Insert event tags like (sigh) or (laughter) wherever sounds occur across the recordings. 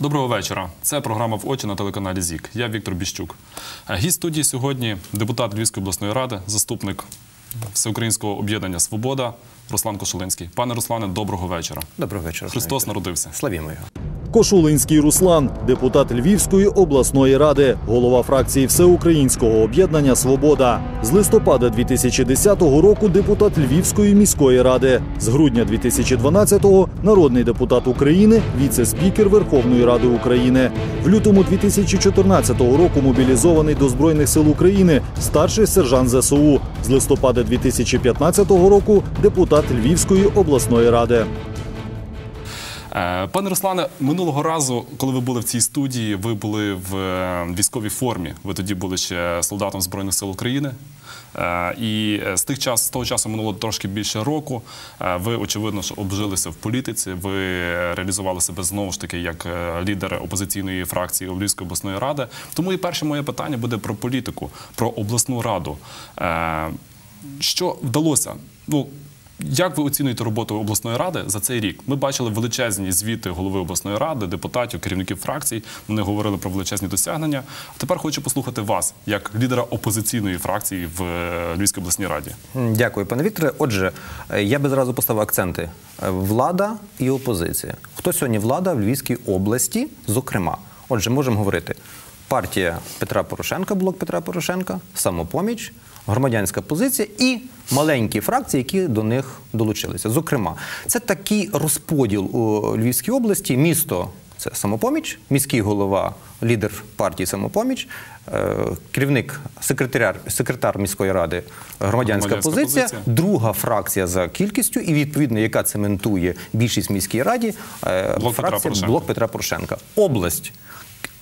Доброго вечора. Це програма в очі на телеканалі ЗІК. Я Віктор Біщук. Е, Гість студії сьогодні депутат Львівської обласної ради, заступник Всеукраїнського об'єднання Свобода Руслан Кошелинський. Пане Руслане, доброго вечора. Доброго вечора. Христос народився. Славімо його. Кошулинський Руслан, депутат Львівської обласної ради, голова фракції Всеукраїнського об'єднання Свобода. З листопада 2010 року депутат Львівської міської ради. З грудня 2012-го народний депутат України, віце-спікер Верховної Ради України. В лютому 2014 року мобілізований до Збройних сил України, старший сержант ЗСУ. З листопада 2015 року депутат Львівської обласної ради. Е, Пане Руслане, минулого разу, коли ви були в цій студії, ви були в е, військовій формі. Ви тоді були ще солдатом Збройних сил України. Е, І з тих час, з того часу минуло трошки більше року. Ви, очевидно, що обжилися в політиці. Ви реалізували себе знову ж таки як лідер опозиційної фракції Львівської обласної ради. Тому і перше моє питання буде про політику, про обласну раду. Що вдалося? Ну, як ви оцінюєте роботу обласної ради за цей рік? Ми бачили величезні звіти голови обласної ради, депутатів, керівників фракцій. Вони говорили про величезні досягнення. Тепер хочу послухати вас як лідера опозиційної фракції в е, Львівській обласній раді. Дякую, пане Вікторе. Отже, е, я би зразу поставив акценти: Е, влада і опозиція. Хто сьогодні влада в Львівській області? Зокрема, отже, можемо говорити: партія Петра Порошенка, блок Петра Порошенка, самопоміч, громадянська позиція і маленькі фракції, які до них долучилися. Зокрема, це такий розподіл у Львівській області. Місто це самопоміч, міський голова, лідер партії самопоміч, е, керівник секретар, секретар міської ради, громадянська, Громадянська позиція, позиція. друга фракція за кількістю, і відповідно, яка цементує більшість в міській раді, е, Блок фракція Порошенка. блок Петра Порошенка. Область.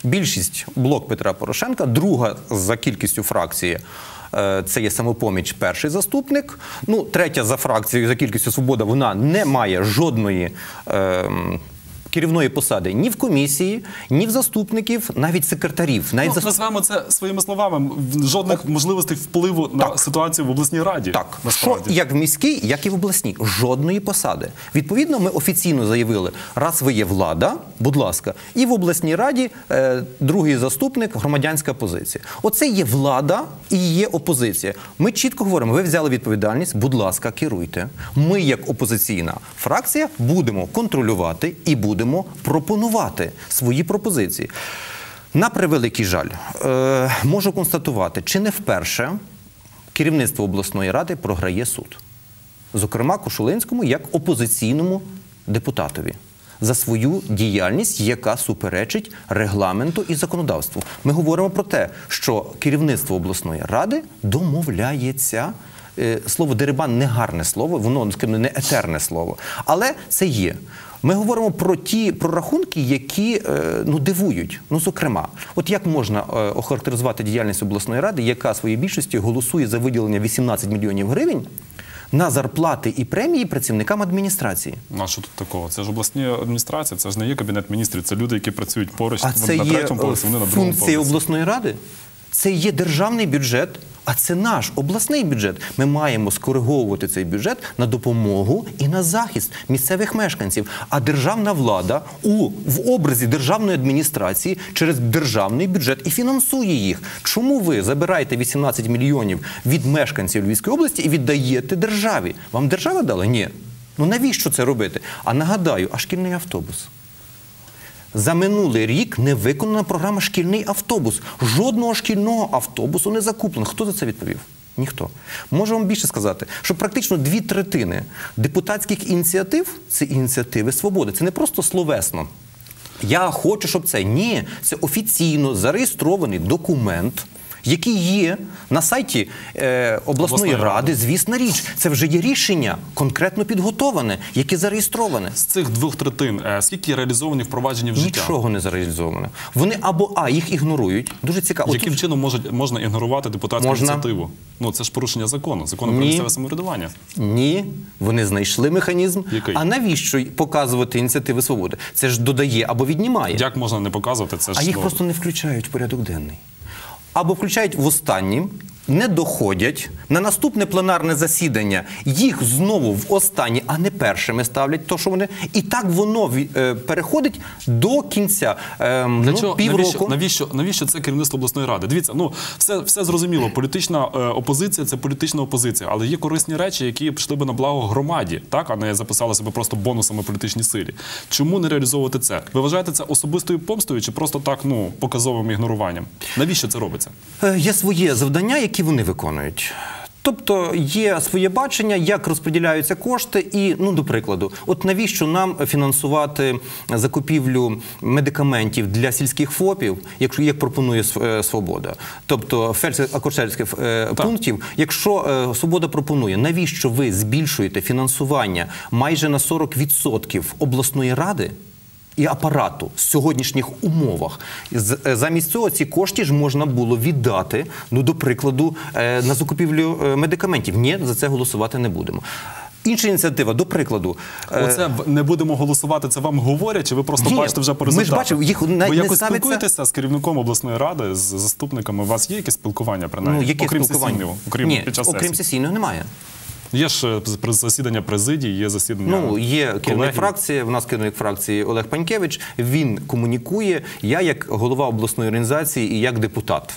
Більшість блок Петра Порошенка, друга за кількістю фракції. Е, Це є самопоміч, перший заступник. Ну, третя за фракцією за кількістю свобода. Вона не має жодної ем, керівної посади ні в комісії, ні в заступників, навіть секретарів. Навіть Ну, зас- назвемо це своїми словами. В- Жодних можливостей впливу на Так. ситуацію в обласній раді. Так, що як в міській, як і в обласній, жодної посади. Відповідно, ми офіційно заявили, раз ви є влада, будь ласка, і в обласній раді е, другий заступник, громадянська позиція. Оце є влада і є опозиція. Ми чітко говоримо, ви взяли відповідальність, будь ласка, керуйте. Ми, як опозиційна фракція, будемо контролювати і будемо пропонувати свої пропозиції. На превеликий жаль, е, можу констатувати, чи не вперше керівництво обласної ради програє суд. Зокрема, Кошулинському як опозиційному депутатові за свою діяльність, яка суперечить регламенту і законодавству. Ми говоримо про те, що керівництво обласної ради домовляється. Е, Слово дерибан не гарне слово, воно скажімо, не етерне слово, але це є. Ми говоримо про ті прорахунки, які е, ну дивують. Ну, зокрема, от як можна е, охарактеризувати діяльність обласної ради, яка своєю більшістю голосує за виділення 18 мільйонів гривень на зарплати і премії працівникам адміністрації? Ну, а що тут такого? Це ж обласні адміністрації, це ж не є кабінет міністрів, це люди, які працюють поруч А це на третьому е, поверсі, вони на другому поверсі. обласної ради. Це є державний бюджет, а це наш обласний бюджет. Ми маємо скориговувати цей бюджет на допомогу і на захист місцевих мешканців. А державна влада у в образі державної адміністрації через державний бюджет і фінансує їх. Чому ви забираєте 18 мільйонів від мешканців Львівської області і віддаєте державі? Вам держава дала? Ні. Ну навіщо це робити? А нагадаю, а шкільний автобус. За минулий рік не виконана програма шкільний автобус. Жодного шкільного автобусу не закуплено. Хто за це відповів? Ніхто. Можу вам більше сказати, що практично дві третини депутатських ініціатив це ініціативи свободи. Це не просто словесно. Я хочу, щоб це ні, це офіційно зареєстрований документ, який є на сайті е, обласної, ради. Звісна річ, це вже є рішення конкретно підготовлене, яке зареєстроване. З цих двох третин, е, скільки реалізовані впроваджені в життя? Нічого не зареалізовано. Вони або а їх ігнорують. Дуже цікаво. Яким Отут- чином можуть, можна ігнорувати депутатську Можна. ініціативу? Ну це ж порушення закону, закону про місцеве самоврядування. Ні, вони знайшли механізм. Який? А навіщо показувати ініціативи свободи? Це ж додає або віднімає. Як можна не показувати це? ж, А їх ну, просто не включають в порядок денний. Або включають в останнім, не доходять на наступне пленарне засідання. Їх знову в останні, а не першими ставлять, то що вони і так воно е, переходить до кінця ем, Для ну, чого півроку. навіщо, навіщо навіщо це керівництво обласної ради? Дивіться, ну все, все зрозуміло. Політична е, опозиція це політична опозиція, але є корисні речі, які пішли би на благо громаді, так а не записали себе просто бонусами політичній силі. Чому не реалізовувати це? Ви вважаєте це особистою помстою чи просто так ну показовим ігноруванням? Навіщо це робиться? Е, Є своє завдання, які вони виконують. Тобто є своє бачення, як розподіляються кошти, і ну до прикладу, от навіщо нам фінансувати закупівлю медикаментів для сільських ФОПів, якщо як пропонує е, свобода, тобто фельдшер-акушерських е, пунктів, якщо е, свобода пропонує, навіщо ви збільшуєте фінансування майже на 40% обласної ради? І апарату в сьогоднішніх умовах. Е, Замість цього ці кошти ж можна було віддати, ну, до прикладу, е, на закупівлю е, медикаментів. Ні, за це голосувати не будемо. Інша ініціатива, до прикладу, Оце не будемо голосувати. Це вам говорять, чи ви просто Ні, бачите вже по ми ж бачимо, їх навіть ви не якось ставиться- спілкуєтеся з керівником обласної ради, з заступниками. У вас є якесь спілкування принаймні? ну, яке окрім спілкування? сесійного, окрім Ні, під час окрім сесійного немає. Є ж е, засідання президії, є засідання. Ну, є керівник фракції, в нас керівник фракції Олег Панькевич. Він комунікує. Я як голова обласної організації і як депутат.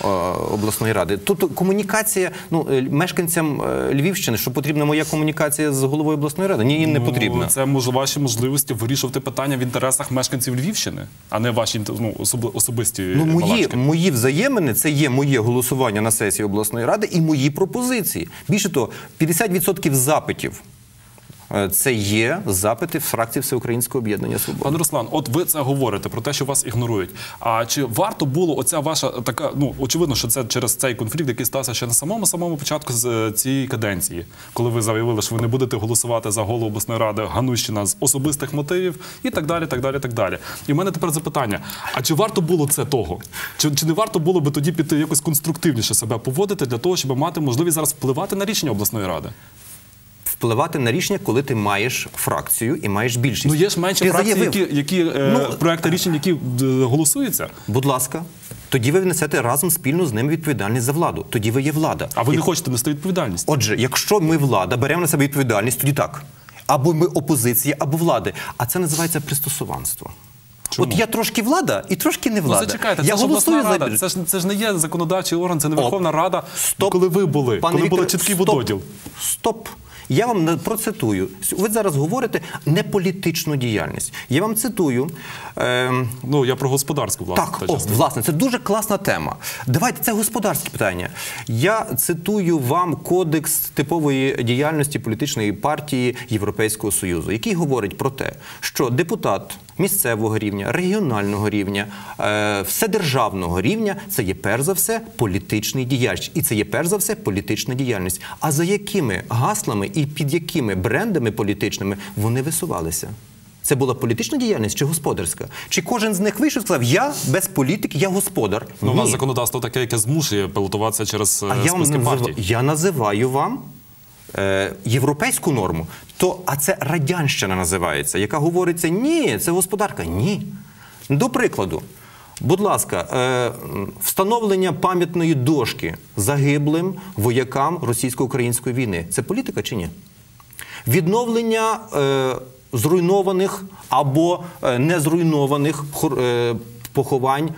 Е, Обласної ради, тобто комунікація ну е, мешканцям е, Львівщини, що потрібна моя комунікація з головою обласної ради. Ні, їм не Ну. Це може ваші можливості вирішувати питання в інтересах мешканців Львівщини, а не ваші ну, особисті Ну, мої, балачки. мої взаємини це є моє голосування на сесії обласної ради і мої пропозиції. Більше того, 50% запитів це є запити фракції Всеукраїнського об'єднання свободи. Пане Руслан, от ви це говорите про те, що вас ігнорують. А чи варто було оця ваша така? Ну очевидно, що це через цей конфлікт, який стався ще на самому самому початку з е, цієї каденції, коли ви заявили, що ви не будете голосувати за голову обласної ради Ганущина з особистих мотивів і так далі. так далі, так далі. І в мене тепер запитання: а чи варто було це того? Чи, чи не варто було би тоді піти якось конструктивніше себе поводити для того, щоб мати можливість зараз впливати на рішення обласної ради? Впливати на рішення, коли ти маєш фракцію і маєш більшість. Ну є ж менше Ти заявив. які, які е, Ну, проекти рішень, які е, голосуються. Будь ласка, тоді ви несете разом спільно з ними відповідальність за владу. Тоді ви є влада. А ви не хочете нести відповідальність? Отже, якщо ми влада беремо на себе відповідальність, тоді так. Або ми опозиція, або влади. А це називається пристосуванство. Чому? От я трошки влада і трошки не Ну, влада. зачекайте, я це голосую за рада. Це ж це ж не є законодавчий орган, це не. Верховна Рада. Стоп. Коли ви були, Пане коли були чіткий стоп. вододіл. Стоп. Я вам не- процитую. Ви зараз говорите не політичну діяльність. Я вам цитую. Е... Ну я про господарську власне. так, та о, власне, це дуже класна тема. Давайте це господарське питання. Я цитую вам кодекс типової діяльності політичної партії Європейського Союзу, який говорить про те, що депутат місцевого рівня, регіонального рівня, е, вседержавного рівня це є перш за все політичний діяч, і це є перш за все політична діяльність. А за якими гаслами і під якими брендами політичними вони висувалися? Це була політична діяльність чи господарська? Чи кожен з них вийшов і сказав, я без політики, я господар? Ну, у нас законодавство таке, яке змушує пилотуватися через е, А я вам списки назив... партій. я називаю вам е, європейську норму. То, а це радянщина називається, яка говориться, ні, це господарка. Ні. До прикладу, будь ласка, е, встановлення пам'ятної дошки загиблим воякам російсько-української війни це політика чи ні? Відновлення е, зруйнованих або е, незруйнованих е, поховань е,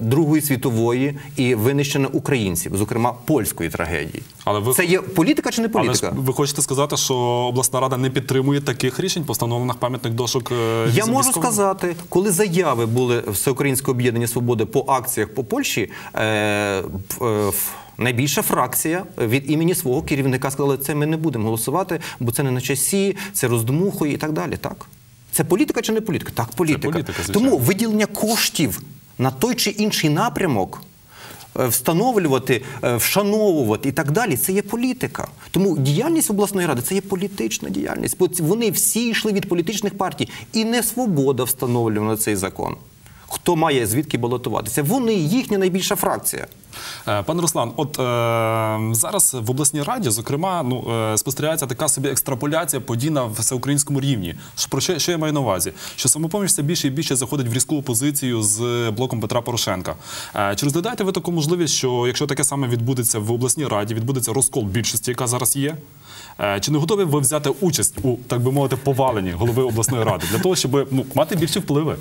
Другої світової і винищення українців, зокрема польської трагедії. Але ви- Це є політика чи не політика? ж ви хочете сказати, що обласна рада не підтримує таких рішень, постановлених пам'ятних дошок? е, Я військовим? можу сказати, коли заяви були Всеукраїнського об'єднання свободи по акціях по Польщі, е, е, найбільша фракція від імені свого керівника сказала, це ми не будемо голосувати, бо це не на часі, це роздмухує і так далі. Так це політика чи не політика? Так, політика. політика. Тому виділення коштів на той чи інший напрямок. е, Встановлювати, е, вшановувати і так далі це є політика. Тому діяльність обласної ради це є політична діяльність. Бо вони всі йшли від політичних партій, і не свобода встановлювала цей закон. Хто має звідки балотуватися? Вони їхня найбільша фракція. Е, Пане Руслан, от е, зараз в обласній раді, зокрема, ну е, спостерігається така собі екстраполяція подій на всеукраїнському рівні. Про що, що я маю на увазі? Що самопоміч все більше і більше заходить в різку опозицію з блоком Петра Порошенка. Е, чи розглядаєте ви таку можливість, що якщо таке саме відбудеться в обласній раді, відбудеться розкол більшості, яка зараз є? Е, Чи не готові ви взяти участь у так би мовити поваленні голови обласної ради для того, щоб ну мати більші впливи?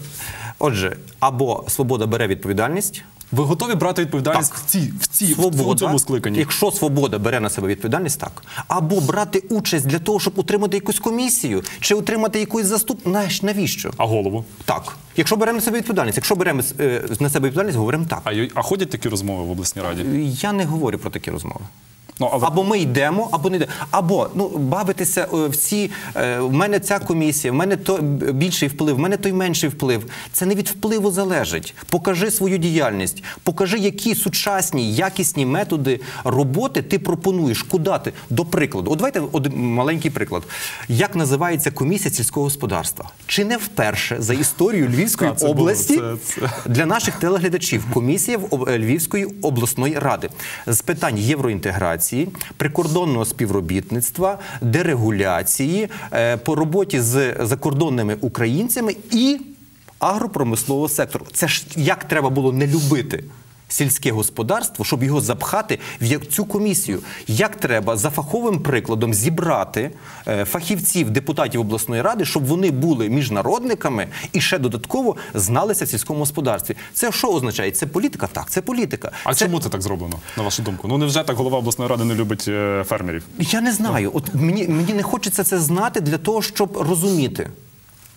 Отже, або свобода бере відповідальність. Ви готові брати відповідальність Так. в цій в цій в цьому скликанні? Якщо свобода бере на себе відповідальність, так. Або брати участь для того, щоб утримати якусь комісію, чи утримати якусь заступ. Навіщо? А голову? Так. Якщо беремо на себе відповідальність, якщо беремо е, на себе відповідальність, говоримо так. А, а ходять такі розмови в обласній раді? Я не говорю про такі розмови. Ну але Або ми йдемо, або не йдемо. Або ну бавитися е, в ці е, в мене ця комісія, в мене то більший вплив, в мене той менший вплив. Це не від впливу залежить. Покажи свою діяльність, покажи, які сучасні, якісні методи роботи ти пропонуєш. Куди ти? До прикладу, от давайте один маленький приклад. Як називається комісія сільського господарства? Чи не вперше за історію Львівської це було, області це- це- для наших телеглядачів комісія в е, Львівської обласної ради з питань євроінтеграції, прикордонного співробітництва, дерегуляції, е, по роботі з закордонними українцями і агропромислового сектору. Це ж як треба було не любити. Сільське господарство, щоб його запхати в цю комісію. Як треба за фаховим прикладом зібрати е, фахівців, депутатів обласної ради, щоб вони були міжнародниками і ще додатково зналися в сільському господарстві. Це що означає? Це політика? Так, це політика. а це... чому це так зроблено, на вашу думку? Ну невже так голова обласної ради не любить е, фермерів? Я не знаю. От мені, мені не хочеться це знати для того, щоб розуміти.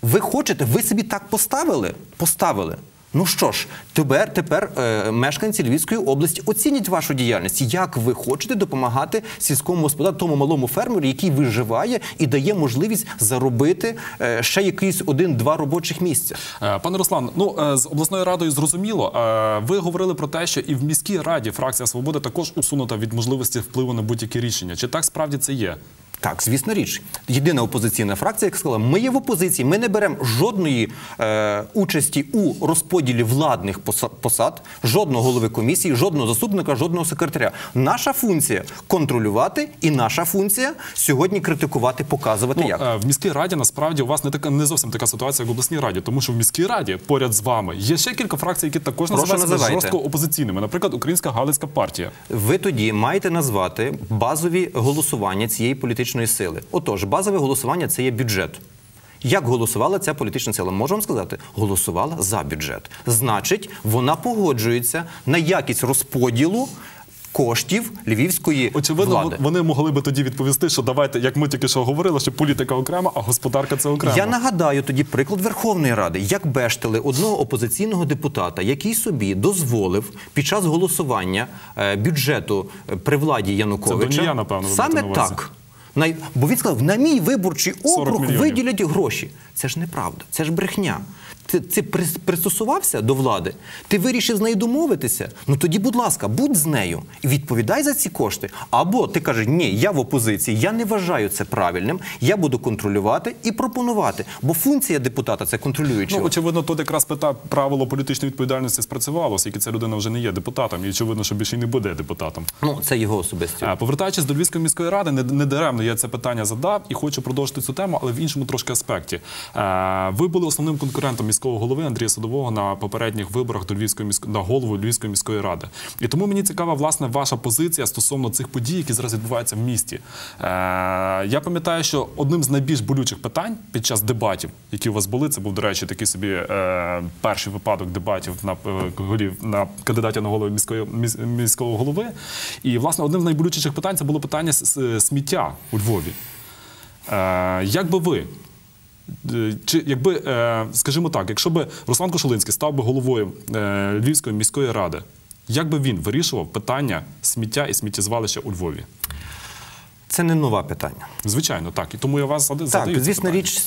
Ви хочете, ви собі так поставили? Поставили. Ну що ж, тепер, тепер е, мешканці Львівської області оцінять вашу діяльність. Як ви хочете допомагати сільському господарству, тому малому фермеру, який виживає і дає можливість заробити е, ще якийсь один-два робочих місця. Е, Пане Руслан, ну е, з обласною радою зрозуміло. Е, Ви говорили про те, що і в міській раді фракція свободи також усунута від можливості впливу на будь-які рішення. Чи так справді це є? Так, звісно річ. Єдина опозиційна фракція, яка сказала, ми є в опозиції, ми не беремо жодної е, участі у розподілі владних поса- посад, жодного голови комісії, жодного заступника, жодного секретаря. Наша функція контролювати, і наша функція сьогодні критикувати, показувати Ну, як. е, в міській раді насправді у вас не така не зовсім така ситуація, як в обласній раді, тому що в міській раді поряд з вами є ще кілька фракцій, які також називаються жорстко опозиційними. Наприклад, Українська Галицька партія. Ви тоді маєте назвати базові голосування цієї політичної сили. Отож, базове голосування це є бюджет. Як голосувала ця політична сила? Можу вам сказати, голосувала за бюджет. Значить, вона погоджується на якість розподілу коштів львівської Очевидно, влади. вони могли би тоді відповісти, що давайте, як ми тільки що говорили, що політика окрема, а господарка це окремо. Я нагадаю тоді приклад Верховної Ради, як бештили одного опозиційного депутата, який собі дозволив під час голосування е, бюджету е, при владі Януковича. Це Донія, напевно, ви саме маєте на. Бо він сказав, на мій виборчий округ виділять гроші. Це ж неправда, це ж брехня. Ти, ти прис- пристосувався до влади, ти вирішив з нею домовитися. Ну тоді, будь ласка, будь з нею і відповідай за ці кошти. Або ти кажеш, ні, я в опозиції, я не вважаю це правильним, я буду контролювати і пропонувати. Бо функція депутата це контролюючого. Ну, очевидно, тут якраз пита правило політичної відповідальності спрацювало, оскільки ця людина вже не є депутатом, і очевидно, що більше й не буде депутатом. Ну, це його особисті. Повертаючись до Львівської міської ради, не, не даремно я це питання задав і хочу продовжити цю тему, але в іншому трошки аспекті. Е, Ви були основним конкурентом міського голови Андрія Садового на попередніх виборах до Львівської міської на голову Львівської міської ради. І тому мені цікава власне ваша позиція стосовно цих подій, які зараз відбуваються в місті. Е, Я пам'ятаю, що одним з найбільш болючих питань під час дебатів, які у вас були, це був, до речі, такий собі е, перший випадок дебатів на е, голів на кандидатів на голову міської міс- міського голови. І власне одним з найболючіших питань це було питання с- сміття у Львові. Е, як би ви? Е, Чи якби, е, скажімо так, якщо би Руслан Кошулинський став би головою е, Львівської міської ради, як би він вирішував питання сміття і сміттєзвалища у Львові? Це не нове питання. Звичайно, так. І тому я вас задаю. Так, звісно, річ,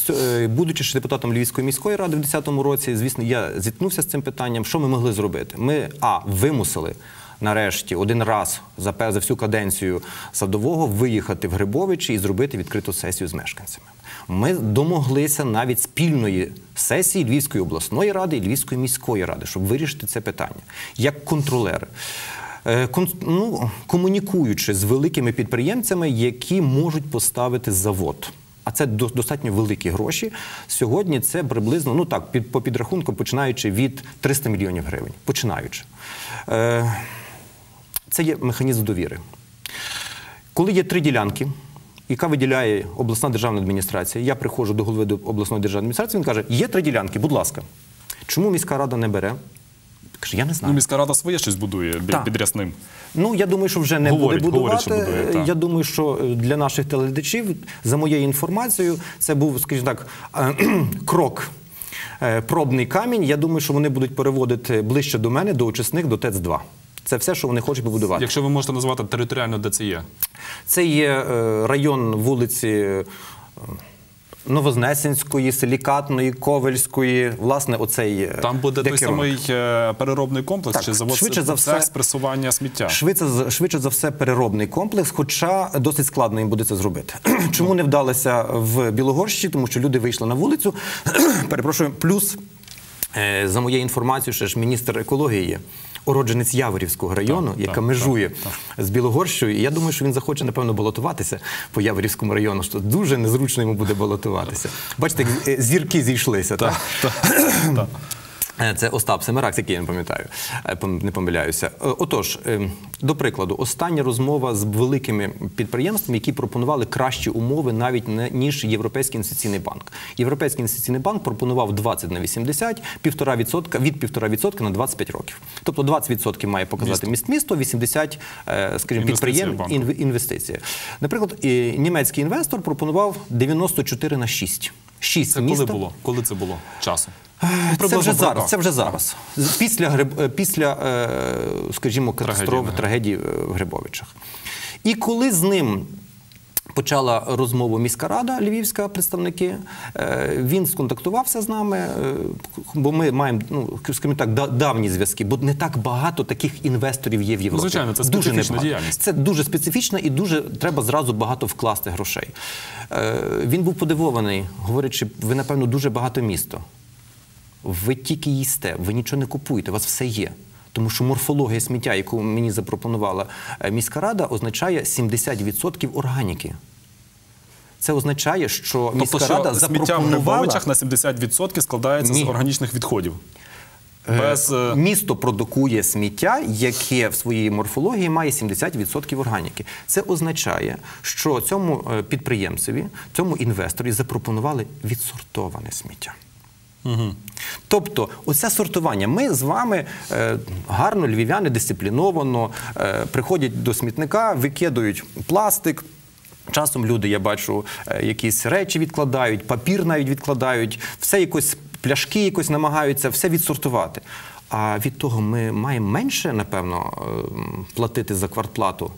будучи ж депутатом Львівської міської ради в 2010 році, звісно, я зіткнувся з цим питанням. Що ми могли зробити? Ми а вимусили. Нарешті один раз за всю каденцію садового виїхати в Грибовичі і зробити відкриту сесію з мешканцями. Ми домоглися навіть спільної сесії Львівської обласної ради і Львівської міської ради, щоб вирішити це питання як контролери. Е, ну, комунікуючи з великими підприємцями, які можуть поставити завод. А це до- достатньо великі гроші. Сьогодні це приблизно, ну так, під, по підрахунку, починаючи від 300 мільйонів гривень. Починаючи. Е, це є механізм довіри. Коли є три ділянки, яка виділяє обласна державна адміністрація, я приходжу до голови обласної державної адміністрації, він каже: є три ділянки, будь ласка. Чому міська рада не бере? Каже, я не Ну, знаю. міська рада своє щось будує бі- Так. під рясним. Ну, я думаю, що вже не Говорять, буде будувати. говорять, що будує, я думаю, що е, для наших телеглядачів, за моєю інформацією, це був, скажімо так, е, (clears throat) крок. е, Пробний камінь. Я думаю, що вони будуть переводити ближче до мене, до очисних, до ТЕЦ-2. Це все, що вони хочуть побудувати. Якщо ви можете назвати територіально, де це є. Це є е, район вулиці е, Новознесенської, Силікатної, Ковельської. Власне, оцей е, Там буде де той самий переробний комплекс Так, чи завод швидше за все- експресування сміття. Швидше, за- швидше за все переробний комплекс, хоча досить складно їм буде це зробити. (clears throat) Чому не вдалося в Білогорщі? Тому що люди вийшли на вулицю. (clears throat) Перепрошую, плюс, за моєю інформацією, ще ж міністр екології є. Уродженець Яворівського району, Так, яка так, межує з Білогорщою. І я думаю, що він захоче, напевно, балотуватися по Яворівському району, що дуже незручно йому буде балотуватися. Бачите, як е, зірки зійшлися. Так? Е, Це Остап Семерак, який я не пам'ятаю, е, не помиляюся. Е, Отож, е, до прикладу, остання розмова з великими підприємствами, які пропонували кращі умови навіть ніж Європейський інвестиційний банк. Європейський інвестиційний банк пропонував 20 на 80, 1,5%, від 1,5% на 25 років. Тобто 20% має показати міст місто, 80, е, скажімо, Інвестиція підприєм банку. інв- інвестиція. Наприклад, німецький інвестор пропонував 94 на 6. 6 Це коли було? Коли це було часу? Це вже зараз. Це вже зараз. Після е, після, е, скажімо, катастрофи Трагедії, е, в Грибовичах. І коли з ним. Почала розмову міська рада львівська представники. е, Він сконтактувався з нами, е, бо ми маємо ну скажімо так, давні зв'язки, бо не так багато таких інвесторів є в Європі. Звичайно, це Дуже специфічна небагато. діяльність. Це дуже специфічно і дуже треба зразу багато вкласти грошей. Е, Він був подивований, говорячи, ви напевно дуже багато місто. Ви тільки їсте, ви нічого не купуєте, у вас все є. Тому що морфологія сміття, яку мені запропонувала е, міська рада, означає 70% органіки. Це означає, що міська Тобто, рада що сміття в Грибовичах на 70% складається Ні. з органічних відходів. Е, Без, е, Місто продукує сміття, яке в своїй морфології має 70% органіки. Це означає, що цьому підприємцеві, цьому інвесторі запропонували відсортоване сміття. Тобто, оце сортування. Ми з вами е, гарно, львів'яни, дисципліновано е, приходять до смітника, викидують пластик. Часом люди, я бачу, е, якісь речі відкладають, папір навіть відкладають, все якось пляшки якось намагаються все відсортувати. А від того ми маємо менше, напевно, е, платити за квартплату.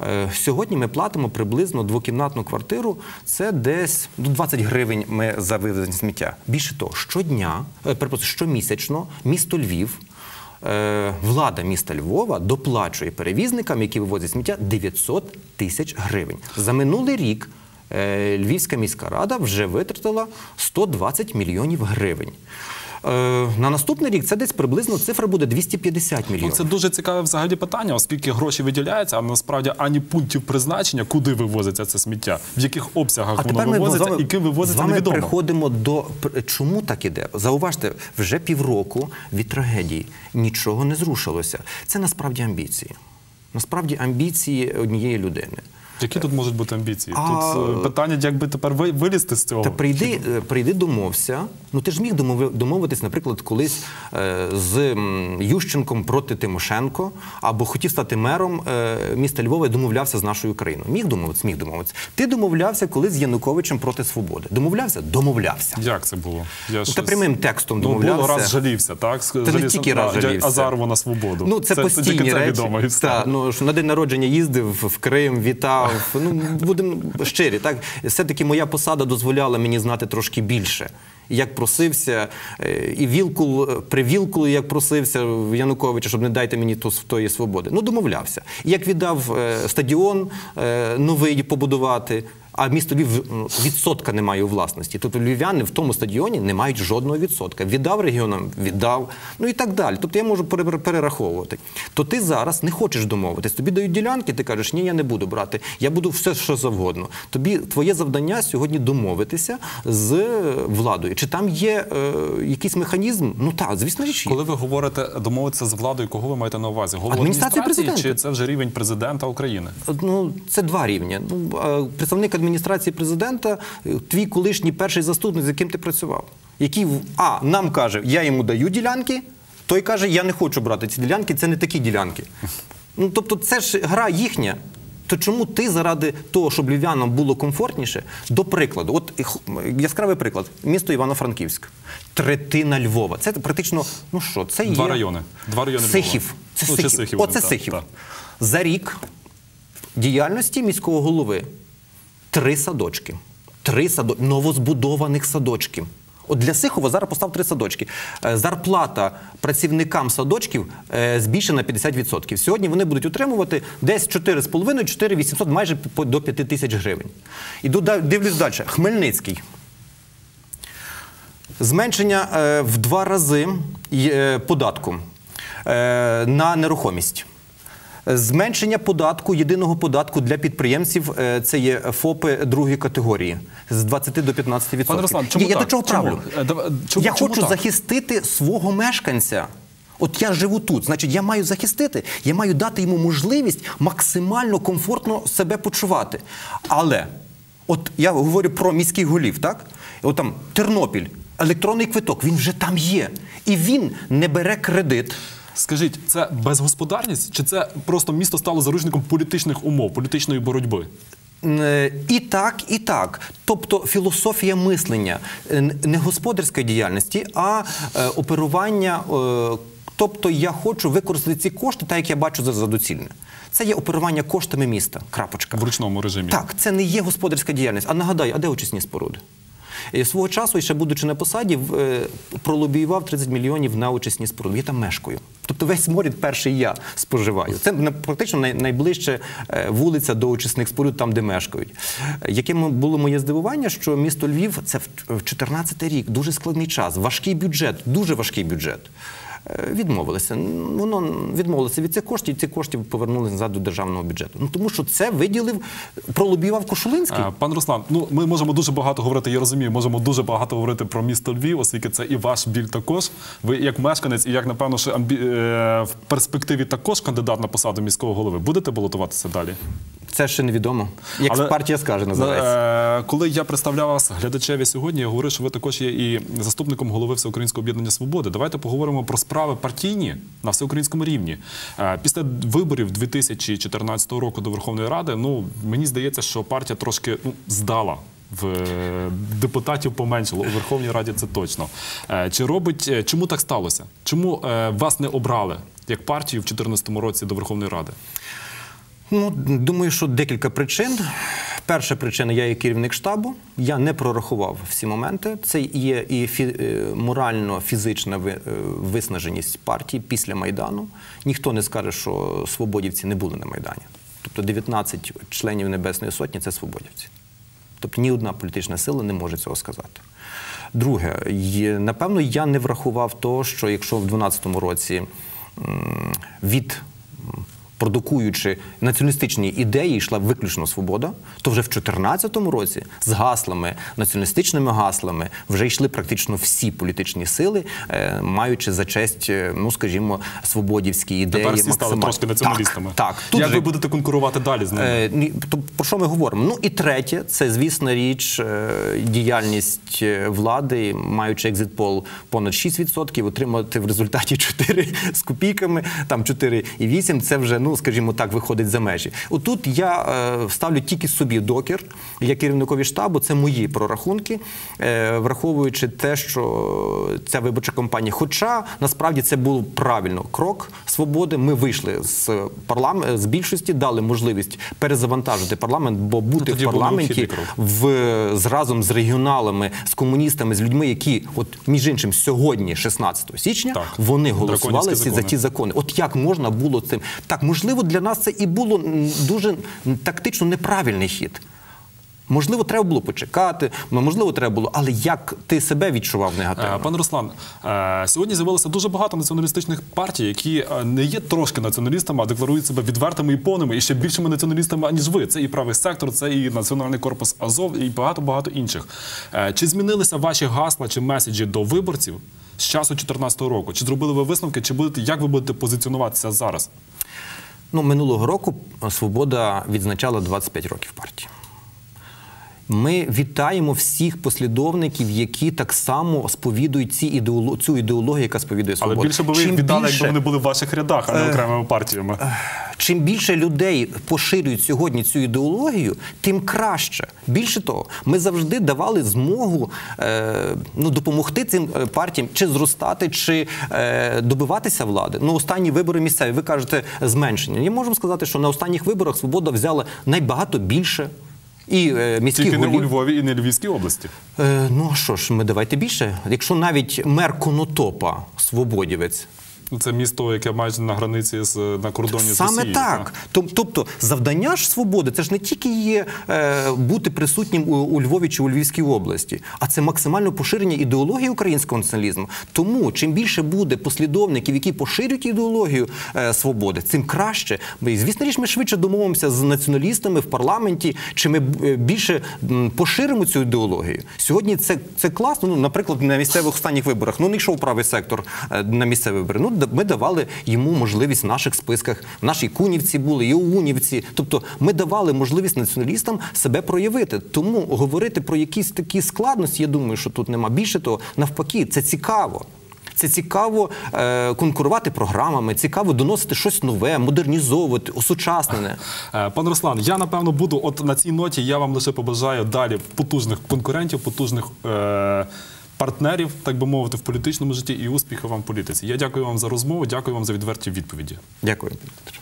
Е, Сьогодні ми платимо приблизно двокімнатну квартиру. Це десь ну, 20 гривень ми за вивезення сміття. Більше того, щодня, е, перепрошую, щомісячно місто Львів. е, Влада міста Львова доплачує перевізникам, які вивозять сміття, 900 тисяч гривень. За минулий рік Львівська міська рада вже витратила 120 мільйонів гривень. Е, На наступний рік це десь приблизно цифра буде 250 Ну, мільйонів. це дуже цікаве взагалі питання, оскільки гроші виділяються, а насправді ані пунктів призначення, куди вивозиться це сміття, в яких обсягах А воно з вивозиться вами, і ким з вивозиться, вами невідомо. приходимо до чому так іде. Зауважте, вже півроку від трагедії нічого не зрушилося. Це насправді амбіції. Насправді амбіції однієї людини. Які тут можуть бути амбіції? А- Тут е, питання, як би тепер ви- вилізти з цього. Та прийди, е, прийди домовся. Ну ти ж міг домови- домовитись, наприклад, колись е, з Ющенком проти Тимошенко, або хотів стати мером міста Львова і домовлявся з нашою країною. Міг домовитися, міг домовитися. Ти домовлявся колись з Януковичем проти свободи. Домовлявся? Домовлявся. Як це було? Я Ну, щось- та прямим текстом Ну, домовлявся. було раз жалівся, так? Та не тільки раз жалівся. Азарову на свободу. Ну, це, постійні тільки це речі. відомо. Та, ну, що на день народження їздив в Крим, вітав. Ну, будемо щирі. Так? Все-таки моя посада дозволяла мені знати трошки більше. Як просився, е, і Вілкул, при Вілкулу як просився в Януковича, щоб не дайте мені то, тої свободи. Ну, домовлявся. Як віддав е, стадіон е, новий побудувати, А місто Львів відсотка не має у власності. Тобто львів'яни в тому стадіоні не мають жодного відсотка. Віддав регіонам, віддав, ну і так далі. Тобто я можу пере- перераховувати. То ти зараз не хочеш домовитись. Тобі дають ділянки, ти кажеш, ні, я не буду брати, я буду все, що завгодно. Тобі твоє завдання сьогодні домовитися з е, владою. Чи там є е, якийсь механізм? Ну так, звісно є. Коли ви говорите домовитися з владою, кого ви маєте на увазі? Голову адміністрації президента. чи це вже рівень президента України? Ну, це два рівні. Ну, е, представник адміністрації президента, е, твій колишній перший заступник, з яким ти працював, який а нам каже, я йому даю ділянки, той каже, я не хочу брати ці ділянки, це не такі ділянки. Ну, тобто, це ж гра їхня. То чому ти заради того, щоб львів'янам було комфортніше, до прикладу, от яскравий приклад, місто Івано-Франківськ, третина Львова. Це практично, ну що, це Два райони. Два райони Сихів. Львова. Це Ну, Сихів. Сихів, Оце Сихів. так. За рік діяльності міського голови три садочки. Три садо... новозбудованих садочків. От для Сихова зараз постав три садочки. Е, Зарплата працівникам садочків е, збільшена на 50%. Сьогодні вони будуть отримувати десь 4,5-4 800, майже до 5 тисяч гривень. Да- дивлюсь далі. Хмельницький. Зменшення е, в два рази податку на нерухомість. Зменшення податку, єдиного податку для підприємців е, це є ФОПи другої категорії з 20 до 15%. Пане Руслан, чому я, я так? до чого правлю? Е, чому- я чому хочу так? захистити свого мешканця. От я живу тут, значить, я маю захистити, я маю дати йому можливість максимально комфортно себе почувати. Але от я говорю про міських голів, так? От там Тернопіль, електронний квиток, він вже там є. І він не бере кредит. Скажіть, це безгосподарність, чи це просто місто стало заручником політичних умов, політичної боротьби? Е, І так, і так. Тобто філософія мислення е, не господарської діяльності, а е, оперування. Тобто я хочу використати ці кошти, так як я бачу за доцільне. Це є оперування коштами міста. Крапочка. В ручному режимі. Так, це не є господарська діяльність. А нагадаю, а де очисні споруди? І свого часу, ще будучи на посаді, е, пролобіював 30 мільйонів на очисні споруди. Я там мешкаю. Тобто весь сморід перший я споживаю. Це практично найближче е, вулиця до очисних споруд, там, де мешкають. Яким було моє здивування, що місто Львів це в 14 рік, дуже складний час, важкий бюджет, дуже важкий бюджет. Е, Відмовилися. Воно відмовилося від цих коштів, і ці коштів повернули назад до державного бюджету. Ну тому що це виділив, пролобівав Кошулинський. Е, Пан Руслан, ну ми можемо дуже багато говорити. Я розумію, можемо дуже багато говорити про місто Львів, оскільки це і ваш біль також. Ви як мешканець, і як напевно, що амбі... е, в перспективі також кандидат на посаду міського голови. Будете балотуватися далі? Це ще невідомо. Як Але- партія скаже, називається. Коли я представляв вас глядачеві сьогодні, я говорив, що ви також є і заступником голови Всеукраїнського об'єднання Свободи. Давайте поговоримо про справи партійні на всеукраїнському рівні. Е, Після виборів 2014 року до Верховної Ради, ну мені здається, що партія трошки ну, здала. В е, депутатів поменшало у Верховній Раді це точно. Е, Чи робить чому так сталося? Чому вас не обрали як партію в 2014 році до Верховної Ради? Ну, думаю, що декілька причин. Перша причина, я є керівник штабу. Я не прорахував всі моменти. Це є і е, морально-фізична е, виснаженість партії після Майдану. Ніхто не скаже, що свободівці не були на Майдані. Тобто 19 членів Небесної Сотні це свободівці. Тобто ні одна політична сила не може цього сказати. Друге, напевно, я не врахував того, що якщо в 2012 році від продукуючи націоналістичні ідеї, йшла виключно свобода, то вже в 2014 році з гаслами, націоналістичними гаслами вже йшли практично всі політичні сили, е, маючи за честь, е, ну скажімо, свободівські ідеї. Тепер всі стали трошки націоналістами. Так, так. Тут Як же- ви будете конкурувати далі з ними? Е, то про що ми говоримо? Ну і третє, це звісна річ, діяльність влади, маючи екзитпол понад 6%, отримати в результаті (laughs) 4 з копійками, там 4,8, це вже, ну скажімо так, виходить за межі. Отут я е, ставлю тільки собі докір, як керівникові штабу, це мої прорахунки, е, враховуючи те, що ця виборча кампанія, хоча насправді це був правильно крок свободи. Ми вийшли з парламент з більшості, дали можливість перезавантажити парламент, бо бути тоді в парламенті в з разом з регіоналами, з комуністами, з людьми, які, от між іншим, сьогодні, 16 січня, Так. вони голосували за ті закони. От як можна було цим так? Можливо, для нас це і було дуже тактично неправильний хід. Можливо, треба було почекати, можливо, треба було, але як ти себе відчував негативно? Е, Пане Руслан, е, сьогодні з'явилося дуже багато націоналістичних партій, які е, не є трошки націоналістами, а декларують себе відвертими і повними, і ще більшими націоналістами, аніж ви. Це і правий сектор, це і Національний корпус Азов, і багато багато інших. Чи змінилися ваші гасла чи меседжі до виборців з часу 2014 року? Чи зробили ви висновки? Чи будете як ви будете позиціонуватися зараз? Ну, минулого року Свобода відзначала 25 років партії. Ми вітаємо всіх послідовників, які так само сповідують ці ідеоло... цю ідеологію, яка сповідує Але більше би ви їх Чим віддали, більше- якби вони були в ваших рядах, а не окремими партіями. Чим більше людей поширюють сьогодні цю ідеологію, тим краще. Більше того, ми завжди давали змогу е, ну, допомогти цим е, партіям чи зростати, чи е, добиватися влади. Ну, останні вибори місцеві, ви кажете, зменшення. Я можу сказати, що на останніх виборах свобода взяла найбагато більше. І е, міських Тільки не у. Львові і не Львівській області. Е, ну що ж, ми давайте більше. Якщо навіть мер Конотопа, свободівець, Це місто, яке майже на границі з на кордоні з Саме Росією. так. Тоб- Тобто завдання ж свободи це ж не тільки є е, бути присутнім у, у Львові чи у Львівській області, а це максимальне поширення ідеології українського націоналізму. Тому чим більше буде послідовників, які поширюють ідеологію е, свободи, цим краще. Ми, звісно річ, ми швидше домовимося з націоналістами в парламенті, чи ми е, більше поширимо цю ідеологію. Сьогодні це, це класно. Ну, наприклад, на місцевих останніх виборах ну не йшов правий сектор е, на місцеві вибори. Ну ми давали йому можливість в наших списках. В нашій Кунівці були, і у Унівці. Тобто ми давали можливість націоналістам себе проявити. Тому говорити про якісь такі складності, я думаю, що тут нема. Більше того, навпаки, це цікаво. Це цікаво е, конкурувати програмами, цікаво доносити щось нове, модернізовувати, осучаснене. Е, Пане Руслан, я напевно буду от на цій ноті. Я вам лише побажаю далі потужних конкурентів, потужних е, партнерів, так би мовити, в політичному житті і успіхів вам в політиці. Я дякую вам за розмову. Дякую вам за відверті відповіді. Дякую, Дмитро.